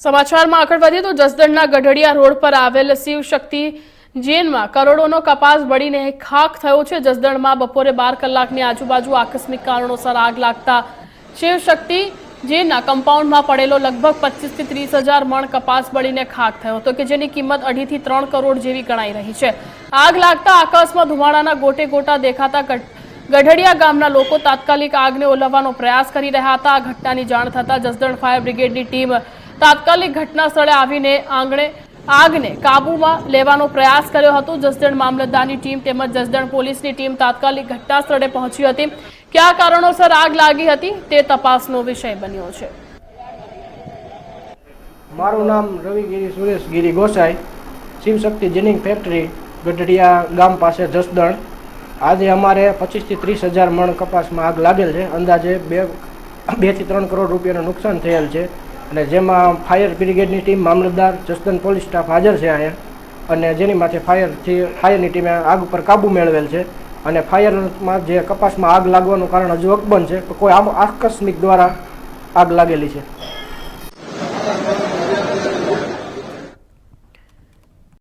સમાચારમાં આગળ વધીએ તો જસદણના ગઢડિયા રોડ પર આવેલ શિવ શક્તિ જેનમાં કરોડોનો કપાસ બળીને ખાખ થયો છે. જસદણમાં બપોરે બાર કલાકની આજુબાજુ આકસ્મિક કારણોસર આગ લાગતા શિવ શક્તિ જેના કમ્પાઉન્ડમાં પડેલો લગભગ પચીસથી ત્રીસ હજાર મણ કપાસ બળીને ખાખ થયો હતો કે જેની કિંમત અઢીથી ત્રણ કરોડ જેવી ગણાઈ રહી છે. આગ લાગતા આકાશમાં ધુમાડાના ગોટે ગોટા દેખાતા ગઢડિયા ગામના લોકો તાત્કાલિક આગને ઓલવવાનો પ્રયાસ કરી રહ્યા હતા. આ ઘટનાની જાણ થતાં જસદણ ફાયર બ્રિગેડની ટીમ તાત્કાલિક ઘટના સ્થળે આવીને આંગણે આગને કાબૂમાં લેવાનો પ્રયાસ કર્યો હતો. જસદણ મામલતદારની ટીમ તેમજ જસદણ પોલીસની ટીમ તાત્કાલિક ઘટના પહોંચી હતી. કયા કારણોસર આગ લાગી હતી તે તપાસનો વિષય બન્યો છે. મારું નામ રવિગીરી સુરેશગીરી ગોસાઈ. શિવશક્તિ જીનિંગ ફેક્ટરી, ગઢડિયા ગામ પાસે જસદણ. આજે અમારે પચીસથી ત્રીસ હજાર મણ કપાસમાં આગ લાગેલ છે. અંદાજે બે બેથી ત્રણ કરોડ રૂપિયાનું નુકસાન થયેલ છે. અને જેમાં ફાયર બ્રિગેડની ટીમ મામલતદાર, જસદન પોલીસ સ્ટાફ હાજર છે અહીંયા. અને જેની માથે ફાયરથી ફાયરની ટીમે આગ ઉપર કાબુ મેળવેલ છે. અને ફાયરમાં જે કપાસમાં આગ લાગવાનું કારણ હજુ અકબંધ છે. કોઈ આકસ્મિક દ્વારા આગ લાગેલી છે.